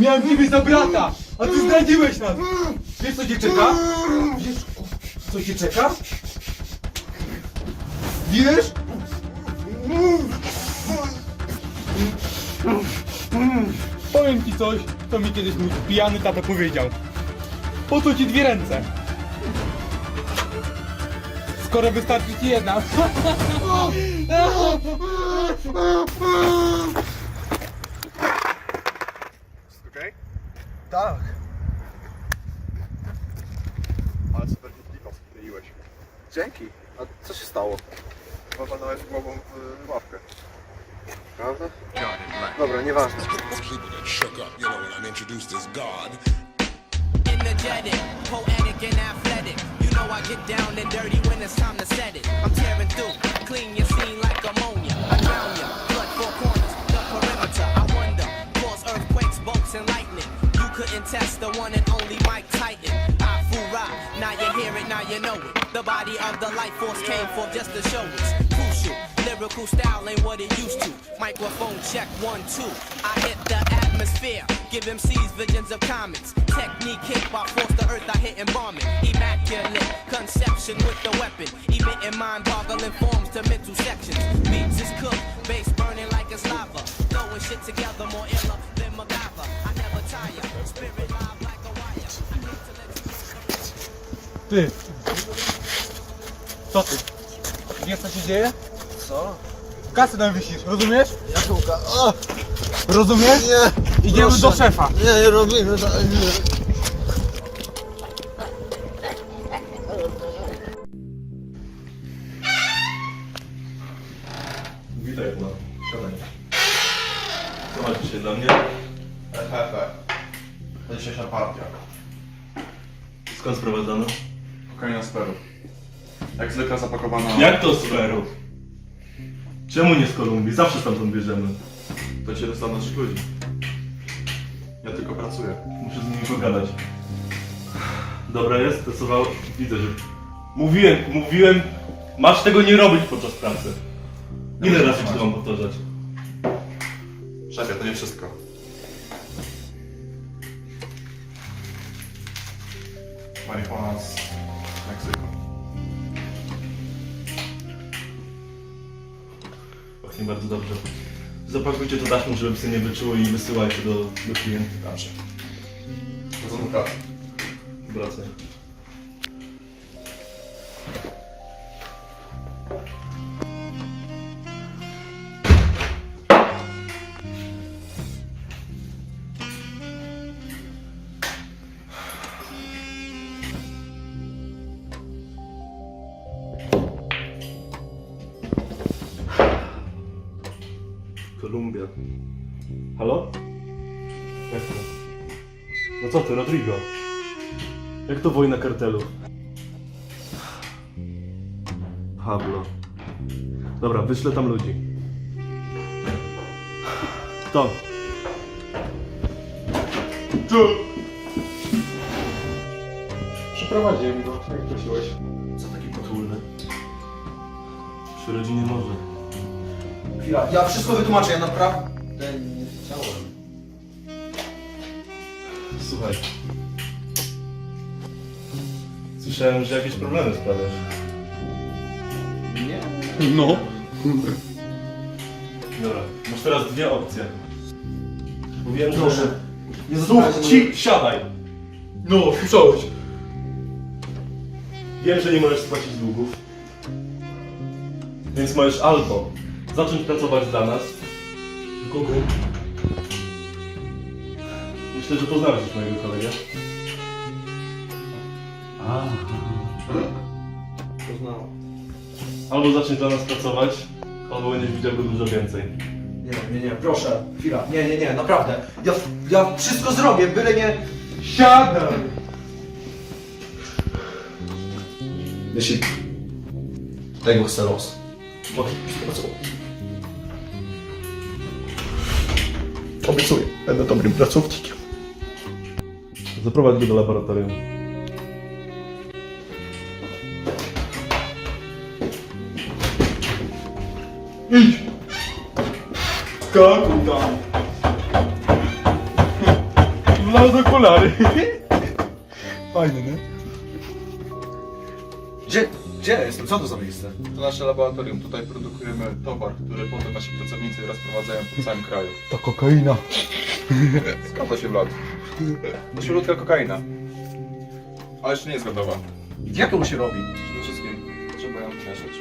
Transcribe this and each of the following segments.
Miałem ciebie za brata, a ty zdradziłeś nas! Wiesz co cię czeka? Wiesz co cię czeka? Wiesz? Powiem ci coś, co mi kiedyś mój pijany tata powiedział. Po co ci dwie ręce? Skoro wystarczy ci jedna. Okej? Tak. Ale super klipa skleiłeś. Dzięki. A co się stało? Walnąłeś głową w ławkę. Prawda? Dobra, nieważne. energetic, poetic and athletic. You know I get down and dirty when it's time to set it. I'm tearing through, clean your scene like ammonia. I drown ya, blood four corners, the perimeter. I wonder, cause earthquakes, bolts and lightning. Couldn't test the one and only Mike Titan. I fool rock, now you hear it, now you know it. The body of the life force came forth just to show it's crucial. Lyrical style ain't what it used to. Microphone check one, two. I hit the atmosphere. Give MCs visions of comets. Technique hit by force the earth I hit it. Immaculate conception with the weapon. Emitting mind boggling forms to mental sections. Beats is cooked, bass burning like it's lava. Throwing shit together more iller Ty. Co ty? Wiesz co się dzieje? Co? Kasy nam wisisz, rozumiesz? Jakułka. O! Rozumiesz? Nie! Idziemy proszę. do szefa. Nie, nie robimy tak. Nie. Witaj, Ula. Siadaj. Co masz dzisiaj dla mnie? Ehehe. To dzisiejsza partia. Skąd sprowadzano? Kokaina z Peru. Jak zwykle zapakowana... Jak to z Peru? Czemu nie z Kolumbii? Zawsze stamtąd bierzemy. To cię dostał naszych ludzi. Ja tylko pracuję. Muszę z nimi pogadać. Dobra jest? Testował? Widzę, że... Mówiłem, mówiłem... Masz tego nie robić podczas pracy. Ile razy ci to mam powtarzać? Szefie, to nie wszystko. Marihuana z Meksyku. Pachnie bardzo dobrze. Zapakujcie to taśmą, żeby psy nie wyczuły i wysyłajcie do, do klienta. Dobrze. To są pracy. Wracaj. Kolumbia. Halo? Jak to? No co ty, Rodrigo? Jak to wojna kartelów? Pablo. Dobra, wyślę tam ludzi. Kto? Przeprowadziłem go, jak prosiłeś. Co taki potulny? Przy rodzinie może. Chwila, ja wszystko wytłumaczę, ja naprawdę nie chciałem. Słuchaj. Słyszałem, że jakieś problemy sprawiasz. Nie? No. Dobra, masz teraz dwie opcje. Mówiłem, Proszę. że... Nie Słuch, zostawiajcie ci, siadaj! No, słyszałeś. Wiem, że nie możesz spłacić długów. Więc możesz albo zacząć pracować dla nas. Kogo? Myślę, że poznałeś już mojego kolegę. Poznałem. Albo zaczniesz dla nas pracować, albo będziesz widział go dużo więcej. Nie, nie, nie, proszę. Chwila. Nie, nie, nie, naprawdę. Ja, ja wszystko zrobię, byle nie... Siadaj. Jeśli... Tego chcę los. Obiecuję, będę dobrym pracownikiem. Zaprowadź go do laboratorium. Skakuj tam. Nawet okulary. Fajny, nie? Gdzie, gdzie jestem? Co to za miejsce? To nasze laboratorium. Tutaj produkujemy towar, który potem nasi pracownicy rozprowadzają po całym kraju. To kokaina. Skąd to się wlot? To śródka kokaina. Ale jeszcze nie jest gotowa. Jak to się robi? Przede wszystkim trzeba ją mieszać.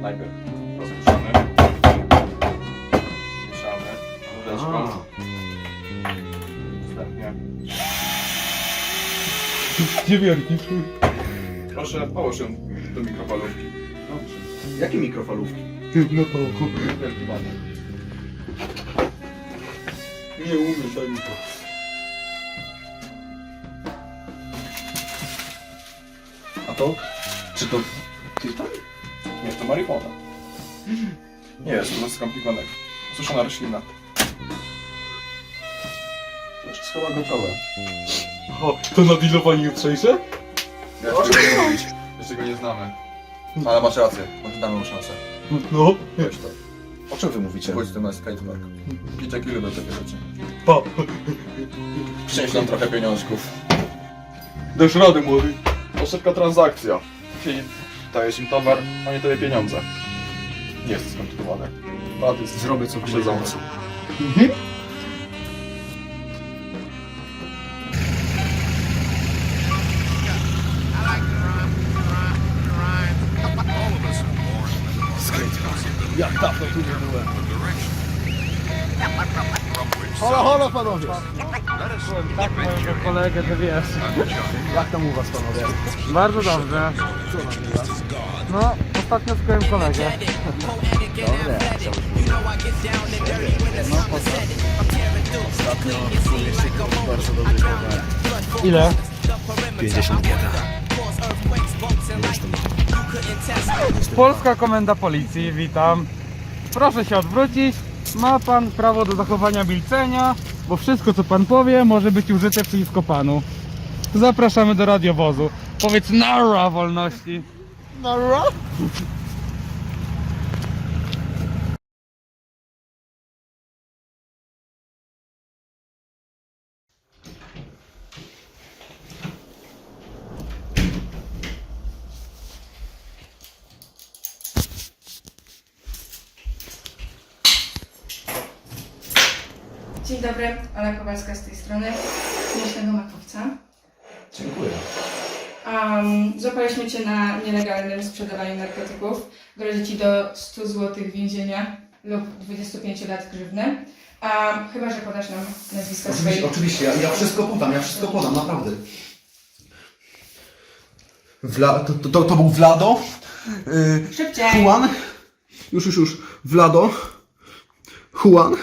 Najpierw rozpuszczamy. Mieszamy. Łyżeczką. Następnie. Dziewiarki. Proszę połóż ją do mikrofalówki. Jakie mikrofalówki? No to Wielki baner. nie umiesz ani to. A to? Czy to... Tytoń? Nie, to marihuana. Nie jest to nic skomplikowanego. Suszona roślina. Jest chyba gotowe. O, to na dealowanie jutrzejsze? Nie znamy. Ale masz rację, może damy mu szansę. No. Weź to. O czym wy mówicie? Chodź tu na skatepark. Dzieciaki lubią takie rzeczy. Pa. Przynieś nam trochę pieniążków. Dasz radę, młody. To szybka transakcja. Czyli dajesz im towar, oni tobie pieniądze. Nie jest to skomplikowane. Zrobię co siedzący. Kolegę, to wiesz. Jak tam u was panowie? Bardzo dobrze. No, ostatnio skołem kolegę. Ile? 51. Polska Komenda Policji, witam. Proszę się odwrócić. Ma pan prawo do zachowania milczenia, bo wszystko co pan powie może być użyte przeciwko panu. Zapraszamy do radiowozu. Powiedz nara wolności. Nara? Dzień dobry, Ola Kowalska z tej strony, śmiesznego makowca. Dziękuję. Um, złapaliśmy Cię na nielegalnym sprzedawaniu narkotyków. Grozi Ci do 100 zł więzienia lub 25 lat grzywny. Um, chyba, że podasz nam nazwiska Oczywiście, swojej... oczywiście, ja, ja wszystko podam, ja wszystko podam, naprawdę. Wla, to, to, to był Vlado? Yy, Szybciej! Juan? Już, już, już. Vlado? Juan?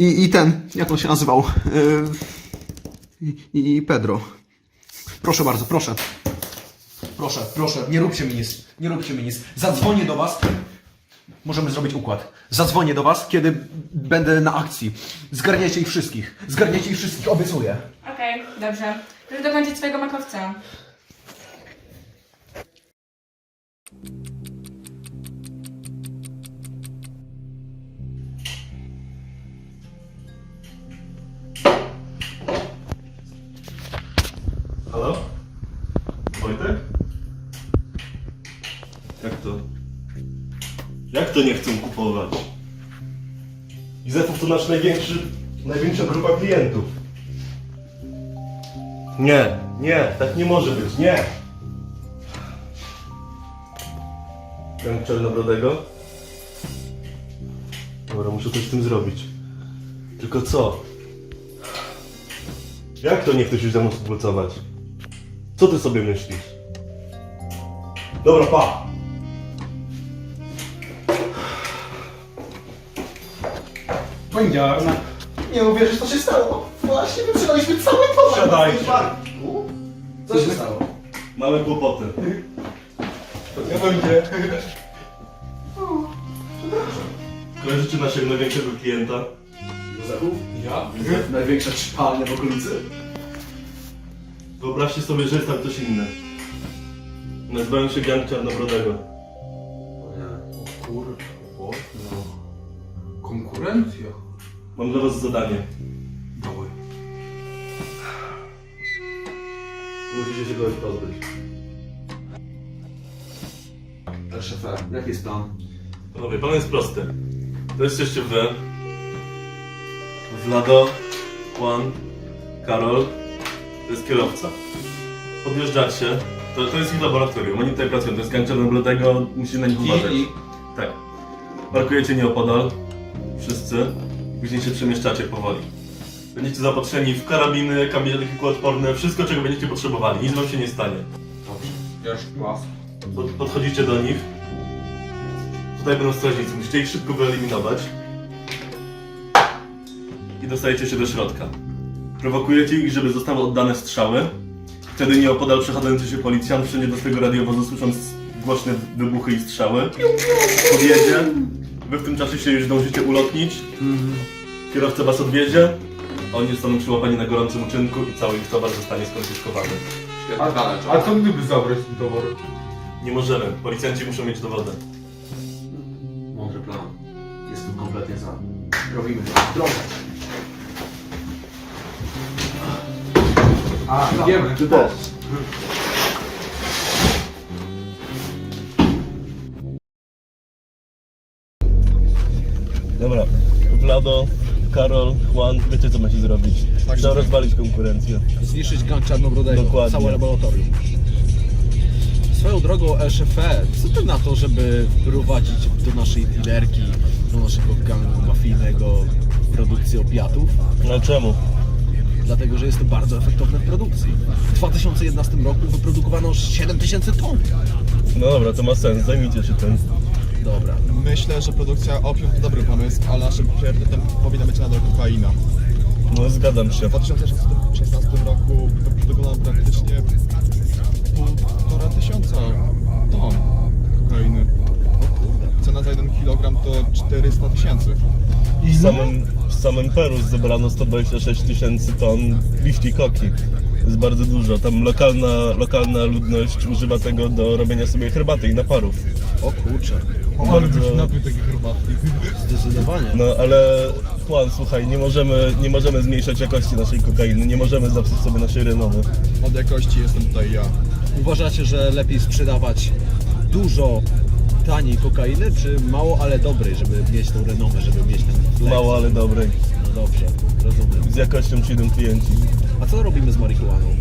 I, I ten, jak on się nazywał? Yy, i, I Pedro. Proszę bardzo, proszę. Proszę, proszę, nie róbcie mi nic. Nie róbcie mi nic. Zadzwonię do was. Możemy zrobić układ. Zadzwonię do was, kiedy będę na akcji. Zgarniajcie ich wszystkich. Zgarniajcie ich wszystkich, obiecuję. Okej, dobrze. Proszę dokończyć swojego makowca. Jak to nie chcą kupować? Izefów to nasz największy, największa grupa klientów. Nie, nie, tak nie może być, nie! Gang Czernobrodego? Dobra, muszę coś z tym zrobić. Tylko co? Jak to nie chcesz już ze mną współpracować? Co ty sobie myślisz? Dobra, pa! Będziarna. Nie uwierzysz, co się stało. Właśnie wyprzedaliśmy cały towar. Siadajcie. Co się stało? Mamy kłopoty. Nie będzie. Kojarzycie naszego największego klienta? Józefów? Ja? Największa szpalnia w okolicy. Wyobraźcie sobie, że jest tam ktoś inny. Nazywają się Gang Czarnobrodego. Kurwa. No. Konkurencja. Mam dla was zadanie. Doły. Musicie się kogoś pozbyć. Szefie, jaki jest plan? Panowie, plan jest prosty. To jesteście wy. Vlado, Juan, Karol. To jest kierowca. Podjeżdżacie. To, to jest ich laboratorium. Oni tutaj pracują. To jest gang czarnobladego. Musicie na nich uważać. Tak. Parkujecie nieopodal. Wszyscy. Później się przemieszczacie powoli. Będziecie zapatrzeni w karabiny, kamienie kuloodporne, wszystko czego będziecie potrzebowali. Nic wam się nie stanie. Dobrze. Już głaz. Pod, podchodzicie do nich. Tutaj będą strażnicy. Musicie ich szybko wyeliminować. I dostajecie się do środka. Prowokujecie ich, żeby zostały oddane strzały. Wtedy nieopodal przechodzący się policjant wszędzie do swojego radiowozu słysząc głośne wybuchy i strzały. Podjedzie. Wy w tym czasie się już zdążycie ulotnić. Kierowca was odwiedzie. Oni zostaną przyłapani na gorącym uczynku i cały ich towar zostanie skonfiskowany. Plan, A co gdyby zabrać ten towar? Nie możemy. Policjanci muszą mieć dowody. Mądry plan. Jestem kompletnie za. Robimy to. Drogę. A, idziemy. Ty też. Karol, Juan, wiecie co macie zrobić. Trzeba rozwalić konkurencję. Zniszczyć gang czarnobrodego. Dokładnie. Całe laboratorium. Swoją drogą SFE, co ty na to, żeby wprowadzić do naszej dealerki, do naszego gangu mafijnego produkcję opiatów? No czemu? Dlatego, że jest to bardzo efektowne w produkcji. W 2011 roku wyprodukowano 7000 ton. No dobra, to ma sens, zajmijcie się tym. Dobra. Myślę, że produkcja opium to dobry pomysł, ale naszym priorytetem powinna być nadal kokaina. No zgadzam się. W 2016 roku wyprodukowano praktycznie półtora tysiąca ton kokainy. Cena za 1 kg to 400 tysięcy. W samym, w samym Peru zebrano 126 tysięcy ton liści koki. To jest bardzo dużo. Tam lokalna, lokalna ludność używa tego do robienia sobie herbaty i naparów. O kurczę. Ale by się napił takiej herbatki. Zdecydowanie. No ale Juan, słuchaj, nie możemy, nie możemy zmniejszać jakości naszej kokainy, nie możemy zapsuć sobie naszej renomy. Od jakości jestem tutaj ja. Uważacie, że lepiej sprzedawać dużo taniej kokainy, czy mało, ale dobrej, żeby mieć tą renomę, żeby mieć ten flex? Mało, ale dobrej. No dobrze, rozumiem. Z jakością przyjdą klienci. A co robimy z marihuaną?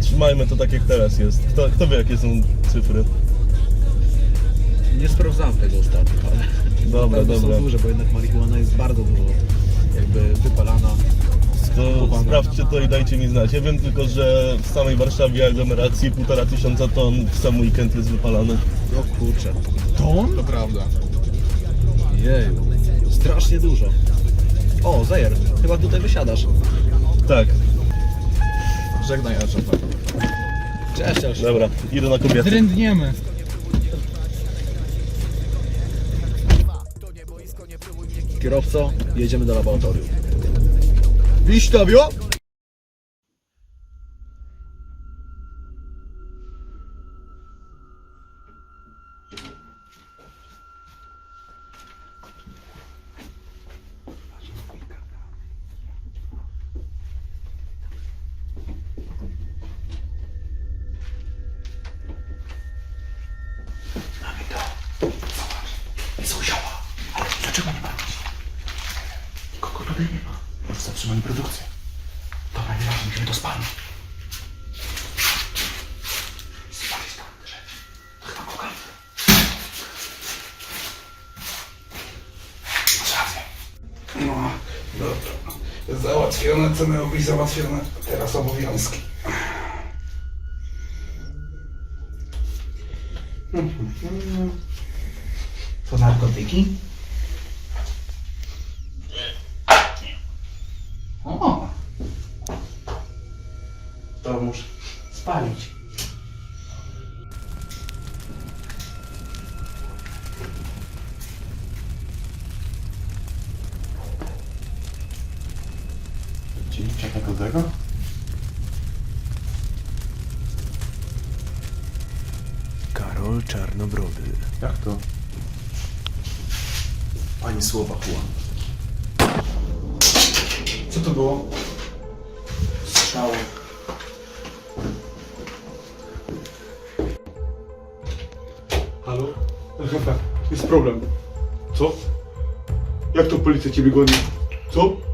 Trzymajmy to tak jak teraz jest. Kto, kto wie jakie są cyfry? Nie sprawdzałem tego ostatnio, ale Dobra, pewno dobra. są duże, bo jednak marihuana jest bardzo dużo jakby wypalana. To Kupowana. sprawdźcie to i dajcie mi znać. Ja wiem tylko, że w samej Warszawie aglomeracji półtora tysiąca ton w sam weekend jest wypalane. No kurczę. To prawda. Jeju, strasznie dużo. O, Zajer, chyba tutaj wysiadasz. Tak, Żegnaj Elżeta. Cześć, Elż. dobra, idę na kobiety. Drędniemy. Kierowco, jedziemy do laboratorium. Wistawio! Co miało być załatwione. Teraz obowiązki. To narkotyki? Słowa, Juan. to było? Strzały. Halo? Jest problem. Co? Jak to policja ciebie goni? Co? Co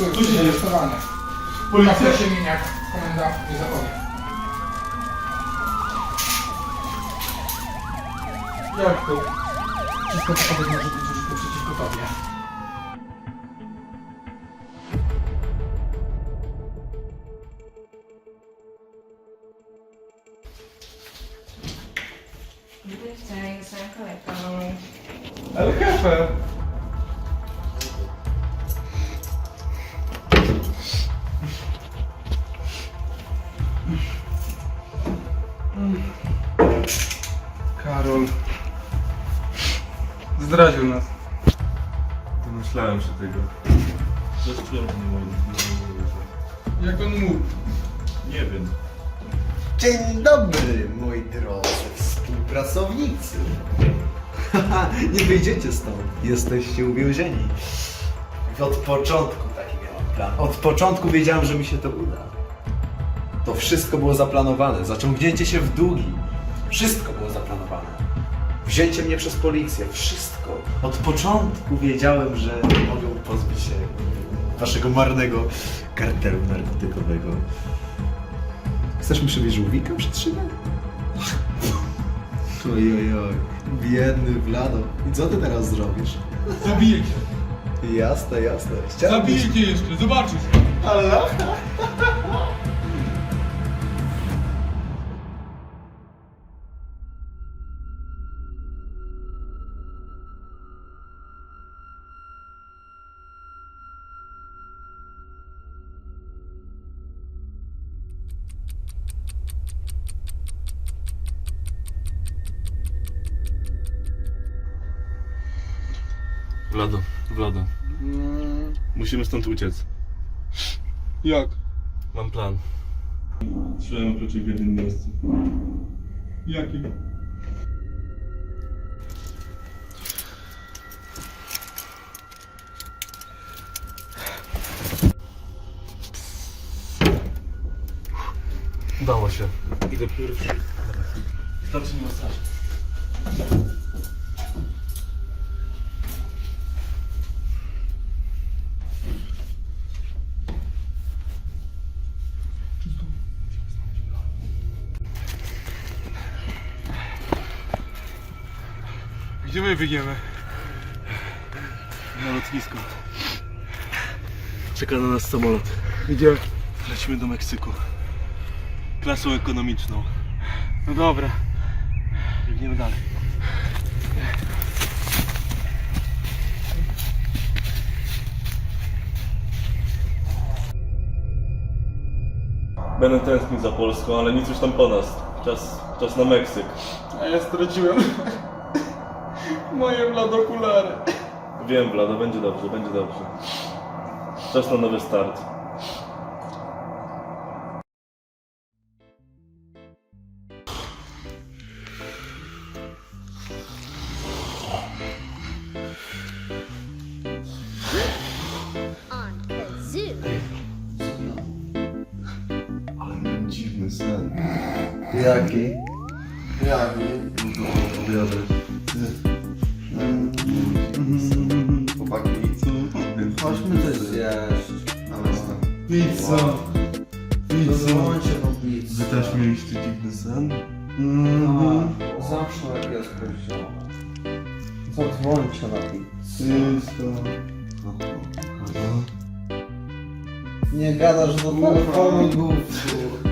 Co się dzieje? Policja? Siemieniak, komenda nie zapowie. Jak to? Wszystko to może być użyte przeciwko tobie. Karol. Zdradził nas. Domyślałem się tego. Zresztą nie mogę. Jak on mógł? Nie wiem. Dzień dobry, moi drodzy współpracownicy. Nie wyjdziecie stąd. Jesteście uwięzieni. Od początku taki miałem plan. Od początku wiedziałem, że mi się to uda. To wszystko było zaplanowane. Zaciągnięcie się w długi. Wszystko było zaplanowane. Wzięcie mnie przez policję. Wszystko. Od początku wiedziałem, że mogę pozbyć się waszego marnego kartelu narkotykowego. Chcesz mi przywieźć żółwika przytrzymać? Oj, oj, oj. Biedny Vlado. I co ty teraz zrobisz? Zabiję cię. Jasne, jasne. Chciałem Zabiję cię jeszcze, zobaczysz. Allah. Vlado, Vlado. Musimy stąd uciec. Jak? Mam plan. O kluczyk w jednym miejscu. Jaki? Udało się. Idę pierwszy. Starczy mi masaż. Gdzie my wyjdziemy? Na lotnisko. Czeka na nas samolot. Gdzie? Lecimy do Meksyku. Klasą ekonomiczną. No dobra. Biegniemy dalej. Będę tęsknił za Polską, ale nic już tam po nas. Czas, czas na Meksyk. A ja straciłem moje bladokulary. Wiem, Blado, będzie dobrze, będzie dobrze. Czas na nowy start. Coś zjeść. Pizza. Zadzwońcie no pizza. Wy też mieliście dziwny sen? Mhm. Zawsze jak jest kościoła. Zadzwońcie na pizzę. Nie gadasz do telefonu, głupcu.